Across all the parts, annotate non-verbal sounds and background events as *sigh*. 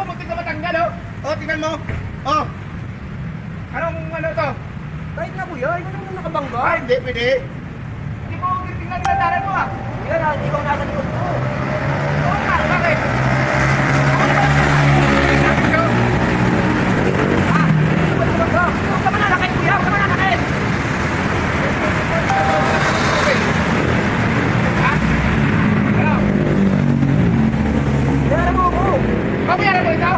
oh, muntik na matanggal, oh. Oh, tingnan mo. Oh. Anong ano to? Kahit na kuya, ikaw naman nakabangga. Ay, hindi, pwede. Hindi mo tingnan na dalan mo, ah. Yan ah, ikaw nasa likod ko. Oo nga, bakit? Ah, ito ba nakabangga? Huwag ka mananakit kuya, huwag ka mananakit. Ha? Ano? Bayaran mo ako. Babayaran mo ito?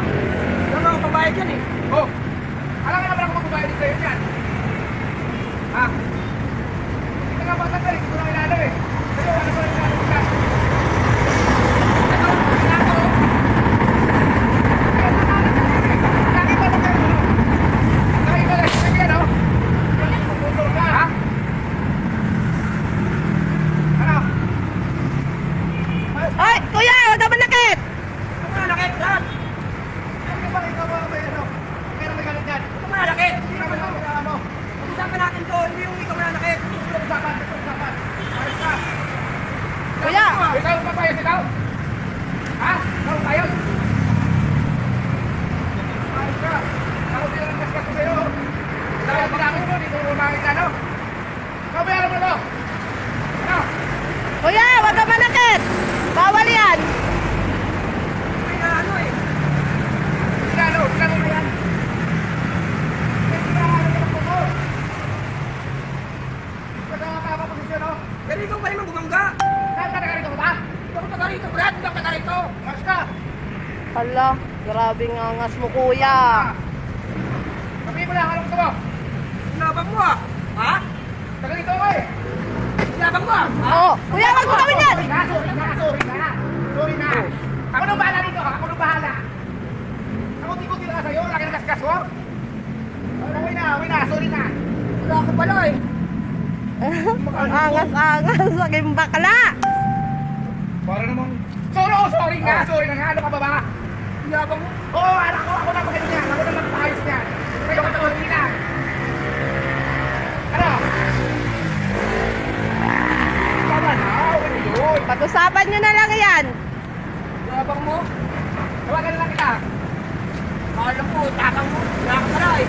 Wala akong pambayad yan eh. Oh. Alam ka naman ako magbabayad din sa'yo yan. Ha? Hindi ka nga matanggal, hindi ko na kilala eh. Sa'yo, ano ba yung kilala mo ka? Ito, kilala ko. Kaya nakala ka rin eh. Lagi ba lang kayo? Lagi ba lang? Sige, ano? Puputol ka, ha? Ano? Ay, kuya, huwag ka manakit! Huwag ka mananakit, Brad. Ano ba ikaw ba may ano? Kaya na may galit yan? Huwag ka mananakit. Hindi naman ako na ano. Pag-usapan natin to, hindi yung ikaw mananakit. Ito usapan, ito usapan. Ayos ka. Kuya! Ikaw ang papayos ikaw? Ha? Ikaw ang ayos? Ayos ka. Ako din ang kaskas ko sa'yo. Dahil pinako mo, dito mo makita, no? Ikaw bayaran mo to. Ano? Kuya, huwag ka manakit! Bawal yan! May na ano eh. Pinalo, pinalo mo yan. Kaya pinalo mo ang buko. Ikaw ang tama posisyon, no? Pero ikaw pa rin ang bumangga. Saan ka nakarito mo ba? Hindi ako taga rito, Brad. Hindi ako taga rito. Mas ka. Hala, grabe nga angas mo, kuya. Sabihin mo lang, anong gusto mo? Sinabang mo ah. Ha? Taga rito ako eh. Sinabang mo ah. Ha? Oo, kuya, huwag mo gawin yan! Sorry na, sorry na, sorry na. Na. Ako nang bahala dito, ako nang bahala. Ako tikuti lang sa'yo, laki ng kaskas mo. Okay na, okay na, sorry na. Wala ako pala eh. *laughs* Ang angas-angas, saging bakla! Para namang... Sorry, nga, sorry na nga. Ano ka ba ba? Sinabang mo. Oo, oh, anak ko, ako na magaling yan. Ako na magpaayos niyan. Kayo ka sorry na. Ano? Tama na, okay na yun. Pag-usapan nyo na lang yan. Sinabang mo. Tawagan na lang kita. Alam mo, tapang mo. Wala ka pala eh.